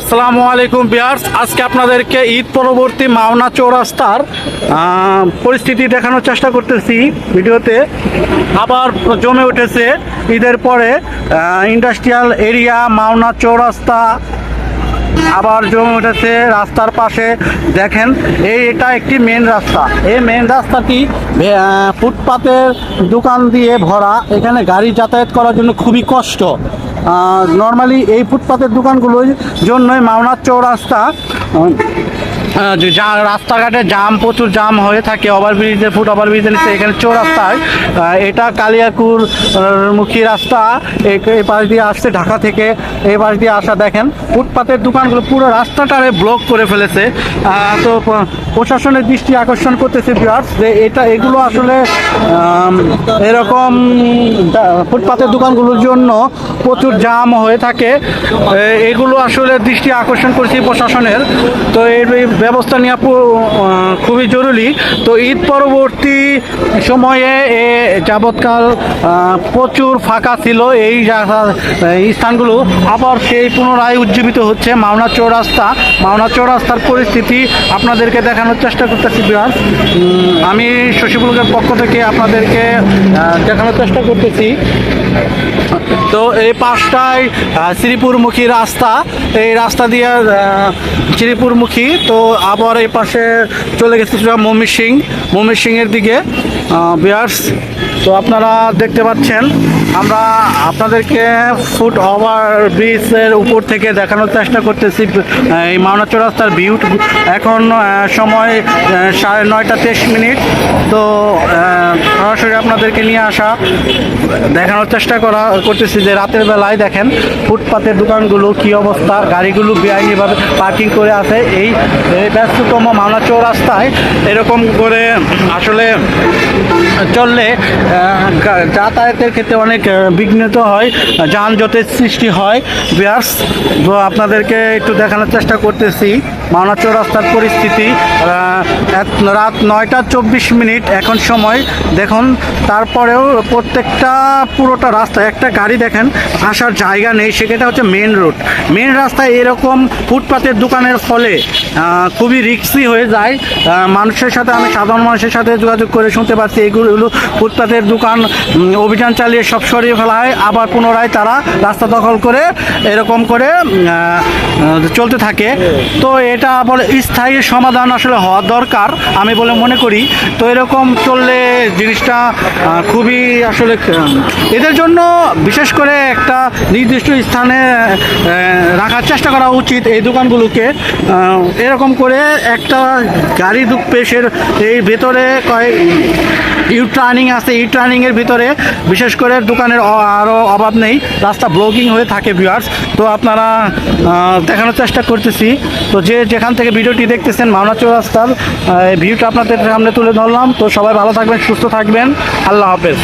আসসালামু আলাইকুম বিয়ার্স। আজকে আপনাদেরকে ঈদ পরবর্তী মাওনা চৌরাস্তার পরিস্থিতি দেখানোর চেষ্টা করতেছি ভিডিওতে। আবার জমে উঠেছে ঈদের পরে ইন্ডাস্ট্রিয়াল এরিয়া মাওনা চৌরাস্তা। আবার জমে উঠেছে রাস্তার পাশে। দেখেন, এই এটা একটি মেন রাস্তা। এই মেন রাস্তাটি ফুটপাতের দোকান দিয়ে ভরা। এখানে গাড়ি যাতায়াত করার জন্য খুবই কষ্ট। নর্মালি এই ফুটপাতের দোকানগুলোর জন্যই মাওনার চৌরাস্তা যে যা রাস্তাঘাটে জাম, প্রচুর জাম হয়ে থাকে, ওভারব্রিজের ফুট ওভারব্রিজের নিচে, এখানে চৌরাস্তায়। এটা কালিয়াকুর মুখী রাস্তা এই পাশ দিয়ে আসছে ঢাকা থেকে এই পাশ দিয়ে আসা, দেখেন, ফুটপাতের দোকানগুলো পুরো রাস্তাটারে ব্লক করে ফেলেছে। তো প্রশাসনের দৃষ্টি আকর্ষণ করতেছে বিয়ার্স যে এটা, এগুলো আসলে এরকম ফুটপাতের দোকানগুলোর জন্য প্রচুর জাম হয়ে থাকে। এগুলো আসলে দৃষ্টি আকর্ষণ করছি প্রশাসনের। তো এর ব্যবস্থা নেওয়া খুবই জরুরি। তো ঈদ পরবর্তী সময়ে এ যাবৎকাল প্রচুর ফাঁকা ছিল এই স্থানগুলো। আবার সেই পুনরায় উজ্জীবিত হচ্ছে মাওনা চৌরাস্তা। মাওনা চৌরাস্তার পরিস্থিতি আপনাদেরকে দেখানোর চেষ্টা করতেছি, বিহার। আমি শশীপুলকের পক্ষ থেকে আপনাদেরকে দেখানোর চেষ্টা করতেছি। তো এই পাশটায় শ্রীপুরমুখী রাস্তা। এই রাস্তা দিয়ে শ্রীপুরমুখী, তো আবার এই পাশে চলে গেছে মমি সিং। মমি সিংয়ের দিকে বিয়ার্স তো আপনারা দেখতে পাচ্ছেন, আমরা আপনাদেরকে ফুট ওভার ব্রিজের উপর থেকে দেখানোর চেষ্টা করতেছি। এই মাওনা চৌরাস্তার ভিউ এখন সময় সাড়ে নয়টা তেইশ মিনিট। তো সরাসরি আপনাদেরকে নিয়ে আসা, দেখানোর চেষ্টা করা করতেছি যে রাতের বেলায় দেখেন, ফুটপাতের দোকানগুলো কি অবস্থা, গাড়িগুলো বেআইনিভাবে পার্কিং করে আছে। এই ব্যস্ততম মাওনা চৌরাস্তায় এরকম করে আসলে চললে যাতায়াতের ক্ষেত্রে অনেক বিঘ্নিত হয়, যানজটের সৃষ্টি হয়। ব্যাস তো আপনাদেরকে একটু দেখানোর চেষ্টা করতেছি। মাওনা চৌরাস্তার পরিস্থিতি রাত নয়টা চব্বিশ মিনিট এখন সময়। দেখুন, তারপরেও প্রত্যেকটা পুরোটা রাস্তা, একটা গাড়ি দেখেন, আসার জায়গা নেই সেটা হচ্ছে মেন রোড মেন রাস্তায় এরকম ফুটপাতের দোকানের ফলে খুবই রিক্সি হয়ে যায়। মানুষের সাথে, আমি সাধারণ মানুষের সাথে যোগাযোগ করে শুনতে পাচ্ছি, এগুলো ফুটপাতের দোকান অভিযান চালিয়ে সব সরিয়ে ফেলা হয়। আবার পুনরায় তারা রাস্তা দখল করে, এরকম করে চলতে থাকে। তো এটা বলে স্থায়ী সমাধান আসলে হওয়া দরকার, আমি বলে মনে করি। তো এরকম চললে জিনিসটা খুবই আসলে এদের জন্য বিশেষ করে একটা নির্দিষ্ট স্থানে রাখার চেষ্টা করা উচিত এই দোকানগুলোকে। এরকম করে একটা গাড়ি পেশের এই ভেতরে কয়েক ইউ টার্নিং আছে ইউ টার্নিংয়ের ভিতরে। বিশেষ করে দোকানের আরও অভাব নেই, রাস্তা ব্লকিং হয়ে থাকে ভিউয়ার্স তো আপনারা দেখানোর চেষ্টা করতেছি। তো যে যেখান থেকে ভিডিওটি দেখতেছেন, মাওনা চৌরাস্তার ভিউটা আপনাদের সামনে তুলে ধরলাম। তো সবাই ভালো থাকবেন, সুস্থ থাকবেন। আল্লাহ হাফেজ।